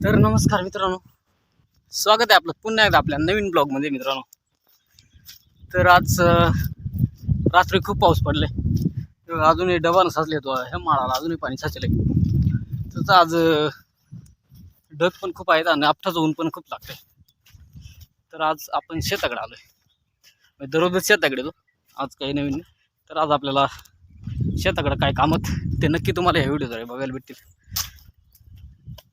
तर नमस्कार मित्रांनो. स्वागत आहे आपलं पुन्हा एकदा आपल्या नवीन ब्लॉगमध्ये मित्रांनो. तर आज रात्री खूप पाऊस पडलाय. अजूनही डबानं साचले तो ह्या माळाला अजूनही पाणी साचले तसं आज ढग पण खूप आहेत आणि आपठाचं ऊन पण खूप लागतंय. तर आज आपण शेताकडे आलो आहे म्हणजे दररोजच शेताकडे येतो. आज काही नवीन तर आज आपल्याला शेताकडे काय कामत ते नक्की तुम्हाला ह्या व्हिडिओद्वारे बघायला भेटतील.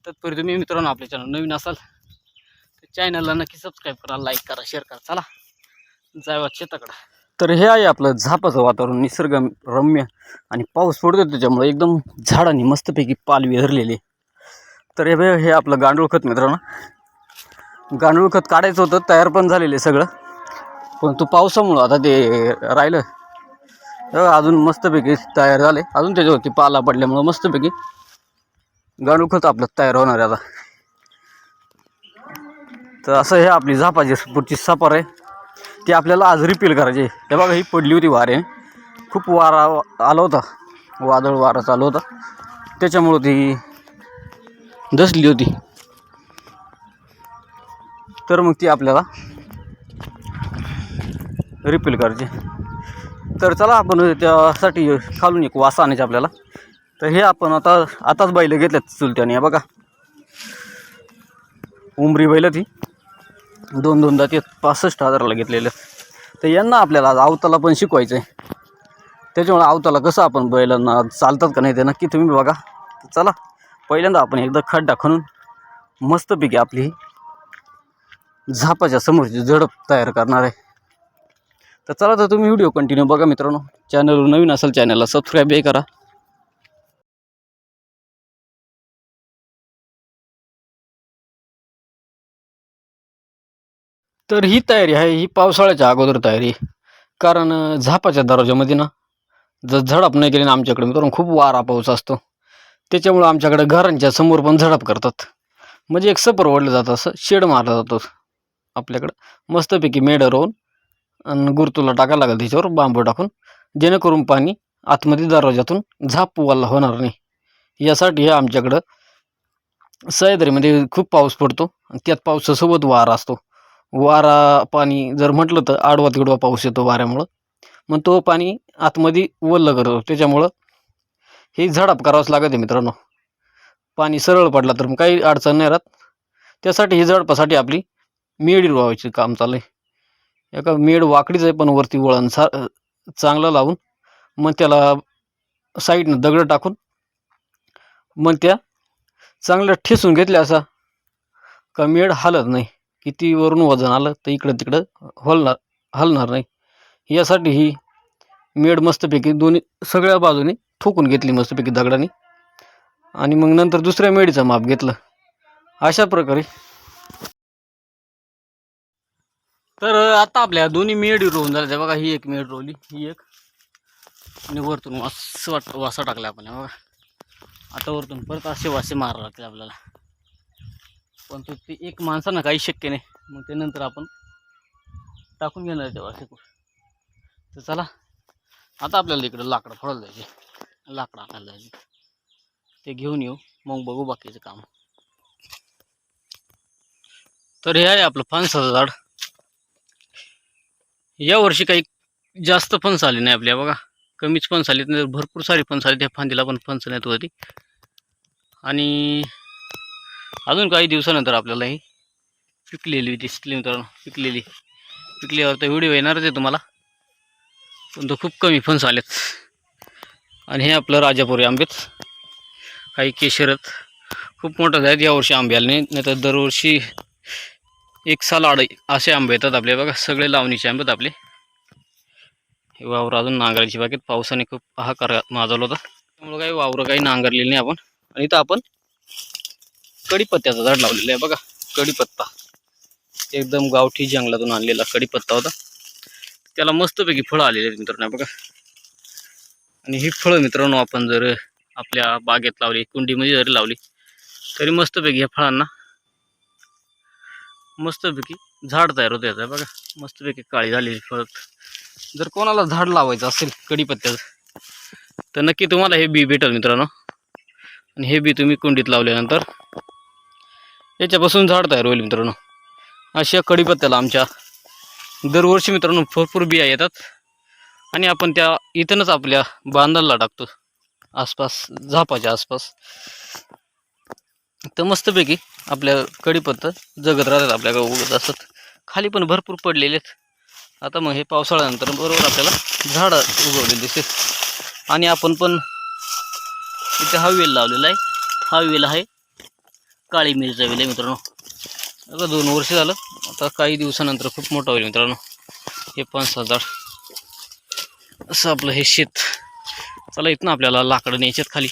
तत्पूर्वी तुम्ही मित्रांनो आपल्या चॅनल नवीन असाल तर चॅनलला नक्की सबस्क्राईब करा लाईक करा शेअर करा चला. जाऊया शेताकडं. तर हे आहे आपलं झापाचं वातावरण निसर्ग रम्य आणि पाऊस पडतो त्याच्यामुळे एकदम झाडांनी मस्तपैकी पालवी धरलेली तर हे हे आपलं गांडूळ खत मित्रांनो. गांडूळ खत काढायचं होतं तयार पण झालेलं आहे सगळं. पण तो पावसामुळं आता ते राहिलं. अजून मस्तपैकी तयार झाले अजून त्याच्यावरती पाला पडल्यामुळं मस्तपैकी गांडूळ खत आपलं तयार होणार आहे आता. तर असं हे आपली झापाची पुढची सफर आहे. ती आपल्याला आज रिपील करायची आहे. हे बघा ही पडली होती वारे. खूप वारा आला होता. वादळ वारा चालू होता. त्याच्यामुळं ती दसली होती. तर मग ती आपल्याला रिपील करायची तर चला आपण त्यासाठी खालून एक वास आणायची आपल्याला. तर हे आपण आता आताच बैल घेतल्यात चुलत्याने बघा. उमरी बैल ती. दोन दोनदा ते पासष्ट हजाराला घेतलेलं. तर यांना आपल्याला आज आवताला पण शिकवायचं आहे त्याच्यामुळे आवताला कसं आपण बैलांना चालतात का नाही ते नक्की तुम्ही बघा. चला पहिल्यांदा आपण एकदा खड्डा खणून मस्तपैकी आपली झापाच्या समोरची झडप तयार करणार आहे. तर चला तर तुम्ही व्हिडिओ कंटिन्यू बघा मित्रांनो. चॅनलवर नवीन असेल चॅनलला सबस्क्राईबही करा. तर ही तयारी आहे ही पावसाळ्याच्या अगोदर तयारी. आहे. कारण झापाच्या दरवाजामध्ये ना जर झडप नाही केली ना आमच्याकडे मित्रांनो खूप वारा पाऊस असतो. त्याच्यामुळं आमच्याकडे घरांच्या समोर पण झडप करतात. म्हणजे एक सपर ओढलं जातं असं शेड मारला जातो आपल्याकडं. मस्तपैकी मेडं रोवून आणि गुरतुला टाकायला लागेल त्याच्यावर बांबू टाकून. जेणेकरून पाणी आतमध्ये दरवाजातून झाप वाला होणार नाही. यासाठी हे आमच्याकडं सह्याद्रीमध्ये खूप पाऊस पडतो. आणि त्यात पावसासोबत वारा असतो. वारा पाणी जर म्हटलं तर आडवा तिडवा पाऊस येतो वाऱ्यामुळं. मग तो पाणी आतमध्ये वल्लं करतो. त्याच्यामुळं हे झडप करावंच लागत आहे मित्रांनो. पाणी सरळ पडला तर मग काही अडचण नाही राहत. त्यासाठी ही झडपासाठी आपली मेडी रोवायची काम चालू आहे एका मेड वाकडीच आहे पण वरती वळण सा चांगलं लावून मग त्याला साईडनं दगड टाकून मग त्या चांगल्या ठेसून घेतल्या असा. का मेड हालत नाही. किती वरून वजन आलं तर इकडं तिकडं हलणार हलणार नाही. यासाठी ही मेड मस्तपैकी दोन्ही सगळ्या बाजूने ठोकून घेतली मस्तपैकी दगडाने. आणि मग नंतर दुसऱ्या मेडीचा माप घेतलं. अशा प्रकारे. तर आता आपल्या दोन्ही मेडी रोवून झाल्या. बघा ही एक मेड रोवली ही एक. आणि वरतून वास वाट वासा टाकला आपण बघा. आता वरतून परत असे वासे मारा लागतील आपल्याला. पण तो ते एक माणसानं काही शक्य नाही. मग ते नंतर आपण टाकून घेणार तेव्हा शिकू तर चला आता आपल्याला इकडं लाकडं फोडायला जायचे. लाकडं आणायला जायचे. ते घेऊन येऊ. मग बघू बाकीचं काम. तर हे आहे आपलं फणसाचं झाड. या वर्षी काही जास्त फणस आले नाही आपल्या बघा. कमीच फणस आली भरपूर सारी फणस आली. त्या फांदीला पण फणस नाहीत होती. आणि अजून काही दिवसानंतर आपल्याला ही पिकलेली दिसली मित्रांनो पिकलेली. पिकल्यावर तर व्हिडिओ येणारच आहे तुम्हाला. पण तो खूप कमी फणस आलेत आणि हे आपलं राजापुरी आंबेत काही केशरत खूप मोठं आहेत यावर्षी आंबे आले नाही तर दरवर्षी एक साल आड असे आंबे येतात आपले. बघा सगळे लावणीचे आंबे आपले. हे वावर अजून नांगरायची बाकीत पावसाने खूप हाहाकार माजवला होता. त्यामुळे काही वावरं काही नांगरलेली नाही आपण. आणि इथं आपण कडीपत्त्याचं झाड लावलेलं आहे बघा कडीपत्ता एकदम गावठी जंगलातून आणलेला कडीपत्ता होता. त्याला मस्तपैकी फळं आलेली आहेत मित्रांनो बघा. आणि ही फळं मित्रांनो आपण जर आपल्या बागेत लावली कुंडीमध्ये जरी लावली तरी मस्तपैकी ह्या फळांना मस्तपैकी झाड तयार होतं याचं बघा. मस्तपैकी काळी झालेली फळं. जर कोणाला झाड लावायचं असेल कडीपत्त्याचं तर नक्की तुम्हाला हे बी भेटेल मित्रांनो. आणि हे बी तुम्ही कुंडीत लावल्यानंतर याच्यापासून झाड तयार होईल मित्रांनो. अशा कडीपत्त्याला आमच्या दरवर्षी मित्रांनो भरपूर बिया येतात. आणि आपण त्या इथूनच आपल्या बांधाला टाकतो. आसपास झापाच्या आसपास. तर मस्तपैकी आपल्या कडीपत्ता जगत राहतात आपल्या उगत असतात. खाली पण भरपूर पडलेले आहेत. आता मग हे पावसाळ्यानंतर बरोबर आपल्याला झाडं उगवलेली दिसते आणि आपण पण इथे हा वेल लावलेला आहे. हा वेल आहे. काळी मिरची वेल आहे मित्रांनो. आता दोन वर्ष झालं आता काही दिवसानंतर खूप मोठं होईल मित्रांनो. हे पाच हजार असं आपलं हे शेत. चला ना आपल्याला लाकडं न्यायच्यात खाली.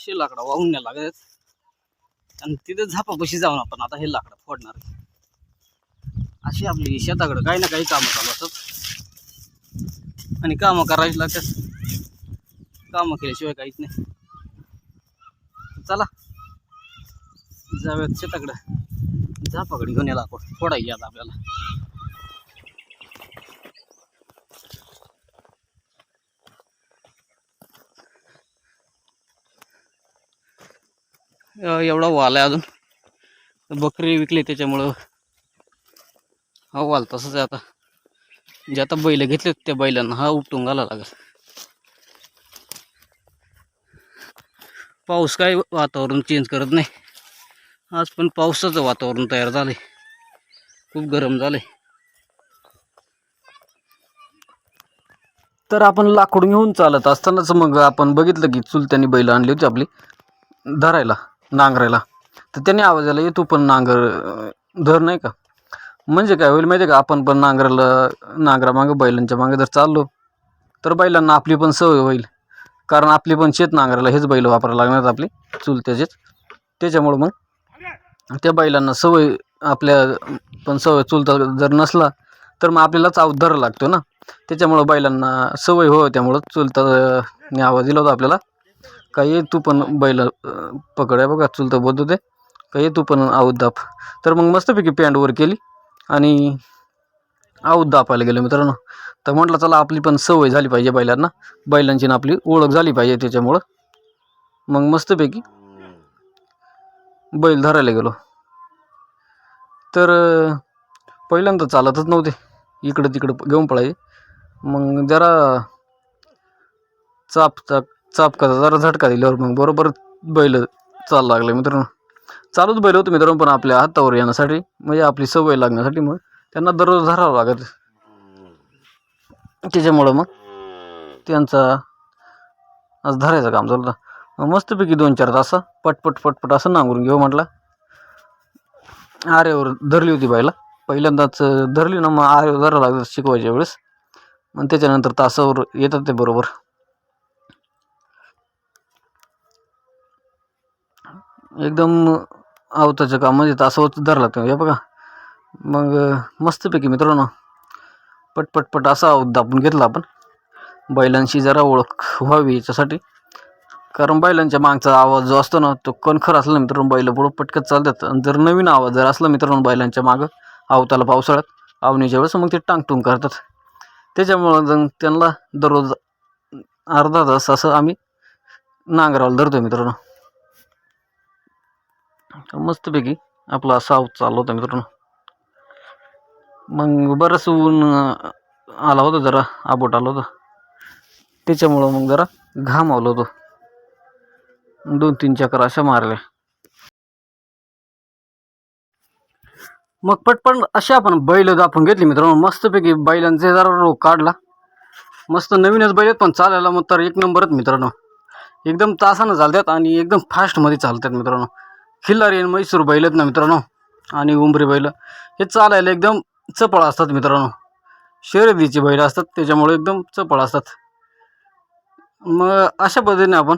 असे लाकडं वाहून नाही लागत आणि तिथे झापापशी जाऊन आपण आता हे लाकडं फोडणार. अशी आपली शेताकडं काही ना काही कामं चालू असतात. आणि कामं करावीच लागतात. कामं केल्याशिवाय काहीच नाही. चला. जाऊयात शेताकडं. झापाकडे घेऊन याला आपण. फोडायची आता आपल्याला. एवढा वाल आहे अजून. बकरी विकली त्याच्यामुळं. हा वाल तसंच आहे आता. जे आता बैल घेतले त्या बैलांना हा उपटून घाला लागेल. पाऊस काय वातावरण चेंज करत नाही. आज पण पावसाचं वातावरण तयार झालंय. खूप गरम झालंय. तर आपण लाकूड घेऊन चालत असतानाच मग आपण बघितलं की चुलत्याने बैल आणली होती आपली. धरायला. नांगरायला. तर त्याने आवाज आला येतो पण नांगर धर नाही का? म्हणजे काय होईल माहिती आहे का? आपण पण नांगराला नांगरामागं बैलांच्या मागे जर चाललो तर बैलांना आपली पण सवय होईल. कारण आपली पण शेत नांगराला हेच बैल वापरायला लागणार आपली चुलत्याचेच त्याच्यामुळं मग त्या बैलांना सवय आपल्या पण सवय चुलता जर नसला तर मग आपल्यालाच चाव धरा लागतो ना. त्याच्यामुळं बैलांना सवय हो त्यामुळं चुलता आवाज दिला होता आपल्याला. का ये तू पण बैल पकड आहे बघा चुलतं बोलतो ते. का ये तू पण आऊत दाप तर मग मस्तपैकी पॅन्ट वर केली आणि आऊत दापायला गेलो मित्रांनो. तर म्हटलं चला आपली पण सवय झाली पाहिजे बैलांना. बैलांची ना आपली ओळख झाली पाहिजे त्याच्यामुळं. मग मस्तपैकी बैल धरायला गेलो. तर पहिल्यांदा चालतच नव्हते. इकडं तिकडं घेऊन पळायचे. मग जरा चाप चाप चापकाचा जरा झटका दिल्यावर मग बरोबर बैल चालू लागले मित्रांनो. चालूच बैल होतं मित्रांनो पण आपल्या हातावर येण्यासाठी म्हणजे आपली सवय लागण्यासाठी मग त्यांना दररोज धरावं लागत. त्याच्यामुळं मग त्यांचा आज धरायचं काम चालू होतं मस्तपैकी दोन चार तास पटपट पटपट असं नांगरून घेऊ म्हटलं. आरेवर धरली होती बाईला पहिल्यांदाच धरली ना मग आरेवर धरावं लागतं शिकवायच्या वेळेस. मग त्याच्यानंतर तासावर येतात ते बरोबर. एकदम आवताचं काम म्हणजे तासावर धरला तो हे बघा. मग मस्तपैकी मित्रांनो पटपट पट असा आवत दाबून घेतला आपण. बैलांशी जरा ओळख व्हावी याच्यासाठी. कारण बैलांच्या मागचा आवाज जो असतो ना तो कणखर असला मित्रांनो बैल पुढं पटकत चालतात. आणि जर नवीन आवाज जर असला मित्रांनो बैलांच्या मागं आवताला पावसाळ्यात आवणीच्या वेळेस मग ते टांगटूंग करतात. त्याच्यामुळं जण त्यांना दररोज अर्धा तास असं आम्ही नांगरावला धरतो मित्रांनो. मस्तपैकी आपला असा आऊत चालला होता मित्रांनो. मग बरंच ऊन आला होता जरा आबोट आला होतं. त्याच्यामुळं मग जरा घाम घामावलं होतं. दोन तीन चक्र अशा मारल्या. मग पटपट अशा आपण बैल आपण घेतली मित्रांनो. मस्तपैकी बैलांचे जरा रोग काढला. मस्त नवीनच बैल आहेत पण चालायला मग तर एक नंबरच मित्रांनो. एकदम तासानं चालतात आणि एकदम फास्टमध्ये चालतात मित्रांनो. खिल्लारी आणि म्हैसूर बैल आहेत ना मित्रांनो? आणि उंबरी बैल. हे चालायला एकदम चपळ असतात मित्रांनो. शर्यतीची बैल असतात त्याच्यामुळे एकदम चपळ असतात. मग अशा पद्धतीने आपण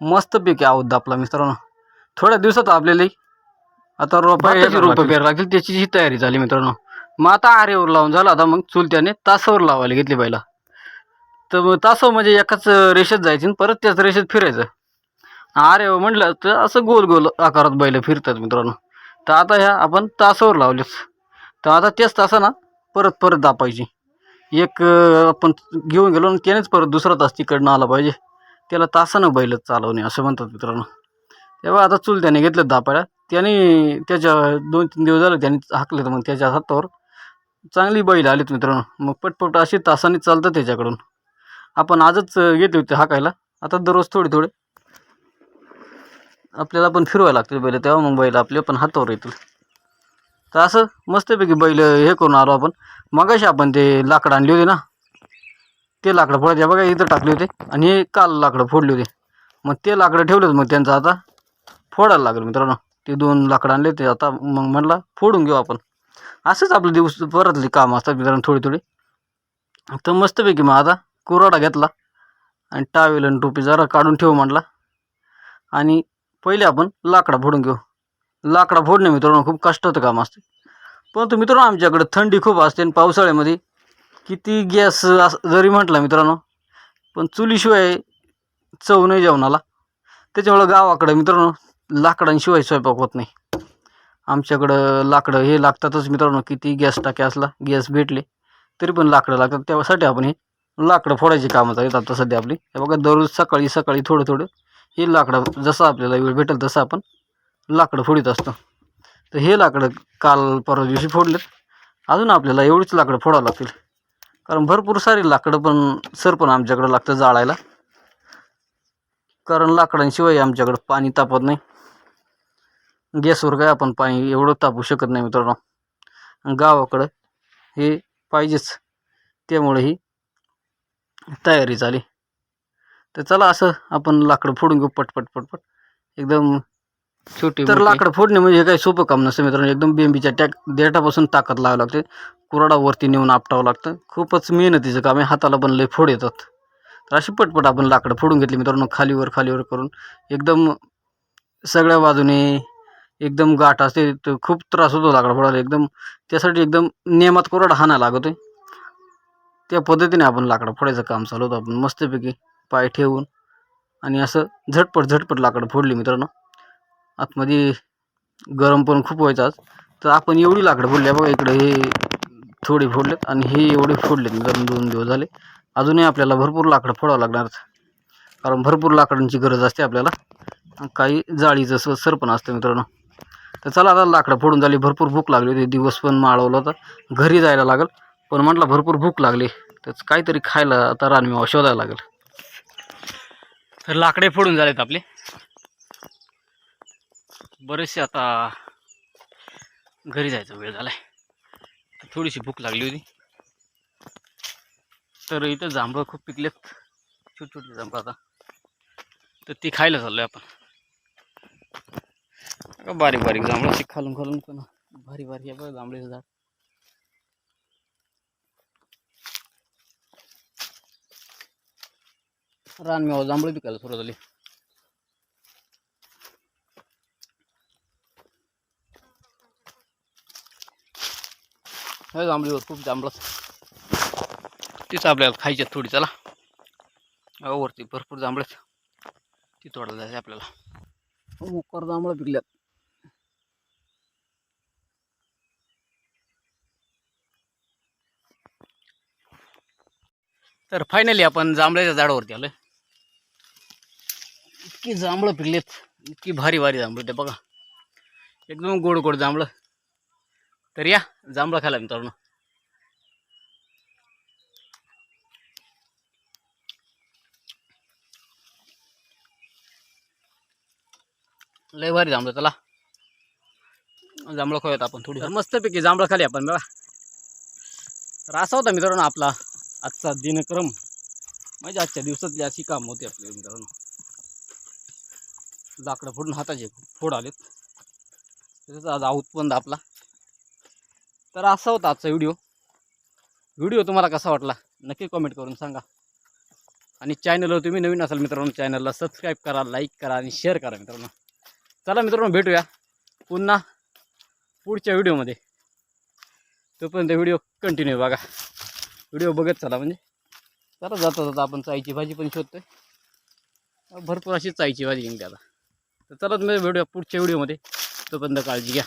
मस्तपैकी आहोत आपला मित्रांनो. थोड्या दिवसात आपल्याला आता रोपाची रोपं पेर लागतील त्याची ही तयारी झाली मित्रांनो. मग आता आरेवर लावून झालं आता मग चुलत्याने तासावर लावायला घेतली बैला. तर मग तासावर म्हणजे एकाच रेषेत जायची आणि परत त्याच रेषेत फिरायचं. आरे हो, म्हटलं तर असं गोल गोल आकारात बैल फिरतात मित्रांनो. तर आता ह्या आपण तासावर लावलेच तर आता तेच तासाना परत परत दापायची. एक आपण घेऊन गेलो आणि त्यानेच परत दुसरा तास तिकडनं आला पाहिजे. त्याला तासानं बैल चालवणे असं म्हणतात मित्रांनो. तेव्हा आता चूल त्याने घेतलं दापायला. त्याने त्याच्या दोन तीन दिवस झाले त्याने हाकले तर मग त्याच्या हातावर. चांगली बैल आलीत मित्रांनो. मग पटपट अशी तासाने चालतं त्याच्याकडून. आपण आजच अं, घेतले होते हाकायला. आता दररोज थोडे थोडे आपल्याला पण फिरवायला लागतील बैल. तेव्हा मग बैल आपले पण हातावर येतील. तर असं मस्तपैकी बैल हे करून आलो आपण. मगाशी आपण ते लाकडं आणली होती ना? ते लाकडं फोडायचे बघा इथं टाकले होते. आणि हे काल लाकडं फोडले होते. मग ते लाकडं ठेवलेत मग त्यांचं आता फोडायला लागलं मित्रांनो. ते दोन लाकडं आणले ते आता मग म्हटलं फोडून घेऊ आपण. असंच आपले दिवस परतले काम असतात मित्रांनो थोडी थोडी तर मस्तपैकी मग आता कुराडा घेतला. आणि टावेल आणि टोपी जरा काढून ठेवू म्हटला आणि पहिले आपण लाकडा फोडून घेऊ. लाकडा फोडणे मित्रांनो खूप कष्टाचं काम असते. परंतु मित्रांनो आमच्याकडे थंडी खूप असते आणि पावसाळ्यामध्ये किती गॅस अस जरी म्हटला मित्रांनो पण चुलीशिवाय चव नाही जेवणाला. त्याच्यामुळं गावाकडं मित्रांनो लाकडांशिवाय स्वयंपाक होत नाही. आमच्याकडं लाकडं हे लागतातच मित्रांनो किती गॅस टाक्या असला गॅस भेटले तरी पण लाकडं लागतात. त्यासाठी आपण हे लाकडं फोडायची कामं चालत आता सध्या आपली. हे बघा दररोज सकाळी सकाळी थोडं थोडं हे लाकडं जसं आपल्याला वेळ भेटेल तसं आपण लाकडं फोडीत असतो. तर हे लाकडं काल परवा दिवशी फोडलेत. अजून आपल्याला एवढीच लाकडं फोडावं लागतील. कारण भरपूर सारी लाकडं पण सर पण आमच्याकडं लागतं जाळायला. कारण लाकडांशिवाय आमच्याकडं पाणी तापत नाही. गॅसवर काय आपण पाणी एवढं तापू शकत नाही मित्रांनो. गावाकडं हे पाहिजेच. त्यामुळे ही तयारी झाली तर चला असं आपण लाकडं फोडून घेऊ पटपट पटपट. एकदम छोटी तर लाकडं फोडणे म्हणजे हे काही सोपं काम नसतं मित्रांनो. एकदम बेंबीच्या टॅक देठापासून ताकद लावावी लागते. कुराडा वरती नेऊन आपटावं लागतं. खूपच मेहनतीचं काम आहे. हाताला पण लय फोड येतात. तर अशी पटपट आपण लाकडं फोडून घेतली मित्रांनो खालीवर खालीवर करून. एकदम सगळ्या बाजूने एकदम गाठ असते तर खूप त्रास होतो लाकडं फोडायला. एकदम त्यासाठी एकदम नियमात कुराडा हाणायला लागतोय. त्या पद्धतीने आपण लाकडं फोडायचं काम चालू होतं. आपण मस्तपैकी पाय ठेवून आणि असं झटपट झटपट लाकडं फोडली मित्रांनो. आतमध्ये गरम पण खूप व्हायचं आज. तर आपण एवढी लाकडं फोडली बघा इकडे हे थोडी फोडलेत आणि हे एवढे फोडलेत मित्रांनो दोन दिवस झाले. अजूनही आपल्याला भरपूर लाकडं फोडावं लागणार कारण भरपूर लाकडांची गरज असते आपल्याला. काही जाळीचं स सर पण असतं मित्रांनो. तर चला आता लाकडं फोडून झाली भरपूर भूक लागली होती. दिवस पण माळवला होता. घरी जायला लागल पण म्हटलं भरपूर भूक लागली. तर काहीतरी खायला आता रानमेवा शोधायला लागेल. तर लाकडे फोडून झालेत आपले. बरेचसे आता घरी जायचा वेळ झालाय. थोडीशी भूक लागली होती. तर इथं जांभळं खूप पिकलेत. छोटे छोटी जांभळं आता. तर ती खायला चाललोय आपण. बारीक बारीक जांभळं खालून खालून पण भारी भारी आहे बघ जांभळीचं झाड. रानमेवा जांभळं पिकायला सुरुवात झाली. हे जांभळीवर खूप जांभळं. तीच आपल्याला खायची थोडी चला. वरती भरपूर जांभळेत ती तोडायला जायचं आपल्याला. मोकर जांभळं पिकल्यात. तर फायनली आपण जांभळ्याच्या झाडावरती आलोय. इतकी जांभळं पिकलेत. इतकी भारी भारी जांभळं ते बघा. एकदम गोड गोड जांभळं. तर या जांभळं खायला मित्रांनो. लय भारी जांभळं चला. जांभळं खाऊयात आपण थोडी. मस्तपैकी जांभळं खाली आपण बघा. तर असा होता मित्रांनो आपला आजचा दिनक्रम. म्हणजे आजच्या दिवसातली अशी काम होती आपल्या मित्रांनो. लाकडं फोडून हाताचे फोड आलेत. त्याचा आज उत्पन्न आपला तर असा होता आजचा व्हिडिओ. व्हिडिओ तुम्हाला कसा वाटला? नक्की कमेंट करून सांगा. आणि चॅनलवर तुम्ही नवीन असाल मित्रांनो चॅनलला सबस्क्राईब करा लाईक करा आणि शेअर करा मित्रांनो. चला मित्रांनो भेटूया पुन्हा पुढच्या व्हिडिओमध्ये तोपर्यंत व्हिडिओ कंटिन्यू बघा. व्हिडिओ बघत चला म्हणजे. चला जाता जाता आपण चायची भाजी पण शोधतोय. भरपूर अशी चायची भाजी घेऊन आता. तर चला तुम्ही भेटूया पुढच्या व्हिडिओमध्ये तोपर्यंत काळजी घ्या.